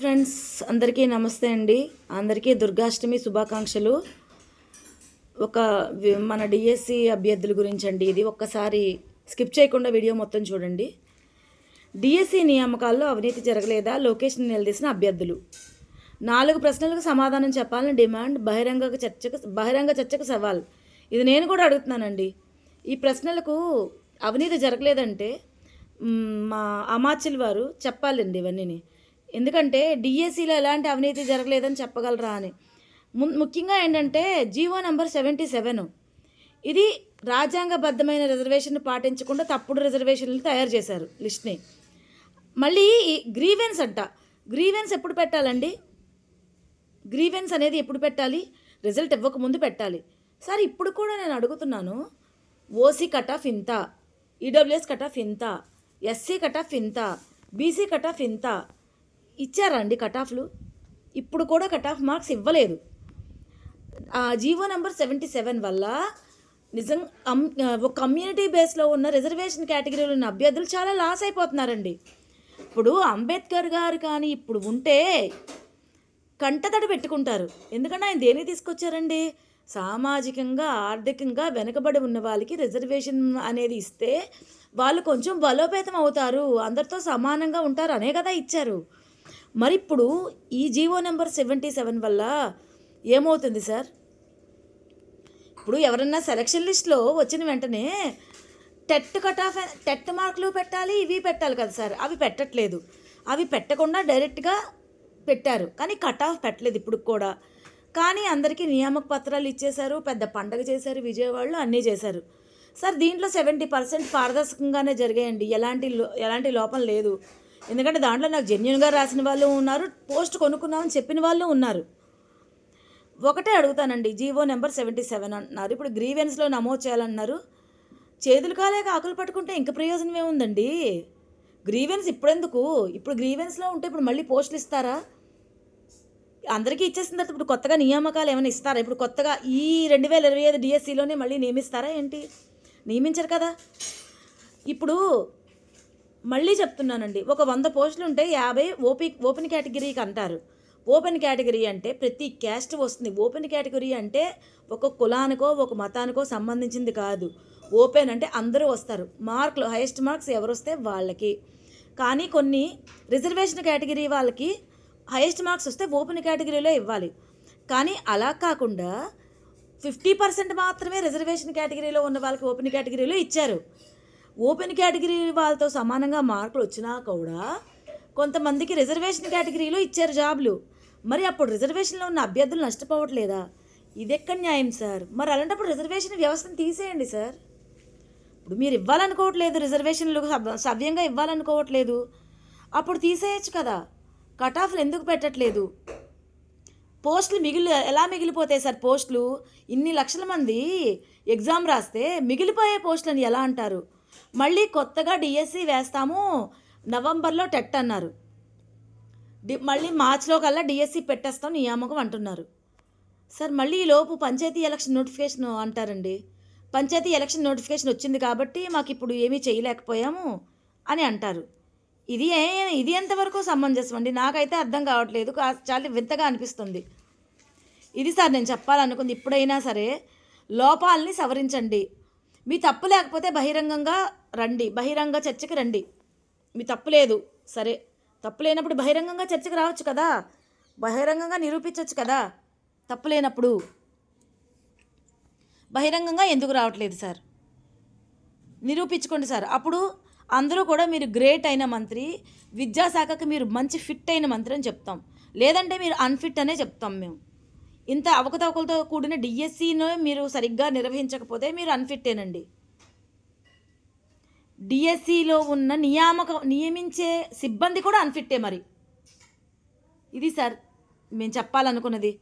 Friends అందరికీ నమస్తే అండి. అందరికీ దుర్గాష్టమి శుభాకాంక్షలు. ఒక వి- మన డిఎస్సి అభ్యర్థుల గురించి అండి ఇది. ఒక్కసారి స్కిప్ చేయకుండా వీడియో మొత్తం చూడండి. డిఎస్సి నియామకాల్లో అవినీతి జరగలేదా? లొకేషన్ నిలదీసిన అభ్యర్థులు. నాలుగు ప్రశ్నలకు సమాధానం చెప్పాలని డిమాండ్ బహిరంగ చర్చకు బహిరంగ చర్చకు సవాల్. ఇది నేను కూడా అడుగుతున్నానండి. ఈ ప్రశ్నలకు అవినీతి జరగలేదంటే మా అమాచిల్ వారు చెప్పాలండి ఇవన్నీ ఎందుకంటే డిఎస్సిలో ఎలాంటి అవినీతి జరగలేదని చెప్పగలరా అని. ము- ముఖ్యంగా ఏంటంటే జీవో నెంబర్ సెవెంటీ సెవెన్ ఇది రాజ్యాంగబద్ధమైన రిజర్వేషన్ పాటించకుండా తప్పుడు రిజర్వేషన్లు తయారు చేశారు లిస్ట్ని మళ్ళీ గ్రీవెన్స్ అంట. గ్రీవెన్స్ ఎప్పుడు పెట్టాలండి? గ్రీవెన్స్ అనేది ఎప్పుడు పెట్టాలి? రిజల్ట్ ఇవ్వకముందు పెట్టాలి. సార్ ఇప్పుడు కూడా నేను అడుగుతున్నాను. ఓసీ కట్ ఆఫ్ ఇంత ఈడబ్ల్యూఎస్ కట్ ఆఫ్ ఇంత ఎస్సీ కట్ ఆఫ్ ఇంత బీసీ కట్ ఆఫ్ ఇంత ఇచ్చారండి కట్ ఆఫ్లు. ఇప్పుడు కూడా కట్ ఆఫ్ మార్క్స్ ఇవ్వలేదు. ఆ జీవో నెంబర్ సెవెంటీ సెవెన్ వల్ల నిజం ఒక కమ్యూనిటీ బేస్లో ఉన్న రిజర్వేషన్ కేటగిరీలో ఉన్న అభ్యర్థులు చాలా లాస్ అయిపోతున్నారండి. ఇప్పుడు అంబేద్కర్ గారు కానీ ఇప్పుడు ఉంటే కంటతడి పెట్టుకుంటారు. ఎందుకంటే ఆయన దేని తీసుకొచ్చారండి? సామాజికంగా ఆర్థికంగా వెనుకబడి ఉన్న వాళ్ళకి రిజర్వేషన్ అనేది ఇస్తే వాళ్ళు కొంచెం బలోపేతం అవుతారు. అందరితో సమానంగా ఉంటారు అనే కదా ఇచ్చారు. మరి ఇప్పుడు ఈ జీవో నెంబర్ సెవెంటీ సెవెన్ వల్ల ఏమవుతుంది సార్? ఇప్పుడు ఎవరన్నా సెలక్షన్ లిస్ట్లో వచ్చిన వెంటనే టెట్ కట్ ఆఫ్ టెట్ మార్కులు పెట్టాలి ఇవి పెట్టాలి కదా సార్. అవి పెట్టట్లేదు. అవి పెట్టకుండా డైరెక్ట్గా పెట్టారు. కానీ కట్ ఆఫ్ పెట్టలేదు ఇప్పుడు కూడా. కానీ అందరికీ నియామక పత్రాలు ఇచ్చేశారు పెద్ద పండగ చేశారు విజయవాడలో అన్నీ చేశారు. సార్ దీంట్లో సెవెంటీ పర్సెంట్ పారదర్శకంగానే జరిగాయండి. ఎలాంటి ఎలాంటి లోపం లేదు. ఎందుకంటే దాంట్లో నాకు జెన్యున్గా రాసిన వాళ్ళు ఉన్నారు పోస్ట్ కొనుక్కున్నామని చెప్పిన వాళ్ళు ఉన్నారు. ఒకటే అడుగుతానండి జీవో నెంబర్ సెవెంటీ సెవెన్ అంటున్నారు ఇప్పుడు గ్రీవెన్స్లో నమోదు చేయాలన్నారు. చేతులు కాలేక ఆకులు పట్టుకుంటే ఇంక ప్రయోజనం ఏముందండి గ్రీవెన్స్ ఇప్పుడెందుకు? ఇప్పుడు గ్రీవెన్స్లో ఉంటే ఇప్పుడు మళ్ళీ పోస్టులు ఇస్తారా? అందరికీ ఇచ్చేసిన తర్వాత ఇప్పుడు కొత్తగా నియామకాలు ఏమైనా ఇస్తారా? ఇప్పుడు కొత్తగా ఈ రెండు వేల ఇరవై ఐదు డిఎస్సిలోనే మళ్ళీ నియమిస్తారా ఏంటి? నియమించరు కదా. ఇప్పుడు మళ్ళీ చెప్తున్నానండి. ఒక వంద పోస్టులు ఉంటే యాభై ఓపీ ఓపెన్ కేటగిరీకి అంటారు. ఓపెన్ కేటగిరీ అంటే ప్రతి క్యాస్ట్ వస్తుంది. ఓపెన్ కేటగిరీ అంటే ఒక కులానికో ఒక మతానికో సంబంధించింది కాదు. ఓపెన్ అంటే అందరూ వస్తారు. మార్కులు హైయెస్ట్ మార్క్స్ ఎవరు వస్తే వాళ్ళకి. కానీ కొన్ని రిజర్వేషన్ కేటగిరీ వాళ్ళకి హైయెస్ట్ మార్క్స్ వస్తే ఓపెన్ కేటగిరీలో ఇవ్వాలి. కానీ అలా కాకుండా ఫిఫ్టీ పర్సెంట్ మాత్రమే రిజర్వేషన్ కేటగిరీలో ఉన్న వాళ్ళకి ఓపెన్ కేటగిరీలో ఇచ్చారు. ఓపెన్ కేటగిరీ వాళ్ళతో సమానంగా మార్కులు వచ్చినా కూడా కొంతమందికి రిజర్వేషన్ కేటగిరీలో ఇచ్చారు జాబ్లు. మరి అప్పుడు రిజర్వేషన్లో ఉన్న అభ్యర్థులు నష్టపోవట్లేదా? ఇది ఎక్కడ న్యాయం సార్? మరి అలాంటప్పుడు రిజర్వేషన్ వ్యవస్థను తీసేయండి సార్. ఇప్పుడు మీరు ఇవ్వాలనుకోవట్లేదు రిజర్వేషన్లు సవ్యంగా ఇవ్వాలనుకోవట్లేదు. అప్పుడు తీసేయచ్చు కదా. కట్ ఆఫ్లు ఎందుకు పెట్టట్లేదు? పోస్టులు మిగిలి ఎలా మిగిలిపోతాయి సార్ పోస్టులు? ఇన్ని లక్షల మంది ఎగ్జామ్ రాస్తే మిగిలిపోయే పోస్టులని ఎలా అంటారు? మళ్ళీ కొత్తగా డిఎస్సి వేస్తాము నవంబర్లో టెట్ అన్నారు. డి మళ్ళీ మార్చిలో కల్లా డిఎస్సి పెట్టేస్తాం నియామకం అంటున్నారు. సార్ మళ్ళీ ఈ లోపు పంచాయతీ ఎలక్షన్ నోటిఫికేషన్ అంటారండి. పంచాయతీ ఎలక్షన్ నోటిఫికేషన్ వచ్చింది కాబట్టి మాకు ఇప్పుడు ఏమీ చేయలేకపోయాము అని అంటారు. ఇది ఏ ఇది ఎంతవరకు సమంజసం అండి? నాకైతే అర్థం కావట్లేదు. చాలా వింతగా అనిపిస్తుంది. ఇది సార్ నేను చెప్పాలనుకుంది ఇప్పుడైనా సరే లోపాలని సవరించండి. మీ తప్పు లేకపోతే బహిరంగంగా రండి. బహిరంగ చర్చకి రండి. మీ తప్పు లేదు. సరే. తప్పు లేనప్పుడు బహిరంగంగా చర్చకు రావచ్చు కదా. బహిరంగంగా నిరూపించవచ్చు కదా. తప్పు లేనప్పుడు. బహిరంగంగా ఎందుకు రావట్లేదు సార్? నిరూపించుకోండి సార్. అప్పుడు అందరూ కూడా మీరు గ్రేట్ అయిన మంత్రి విద్యాశాఖకి మీరు మంచి ఫిట్ అయిన మంత్రి అని చెప్తాం. లేదంటే మీరు అన్ఫిట్ అనే చెప్తాం మేము. ఇంత అవకతవకలతో కూడిన డిఎస్సిను మీరు సరిగ్గా నిర్వహించకపోతే మీరు అన్ఫిట్టేనండి. డిఎస్సిలో ఉన్న నియామక నియమించే సిబ్బంది కూడా అన్ఫిట్టే మరి. ఇది సార్ మేము చెప్పాలనుకున్నది.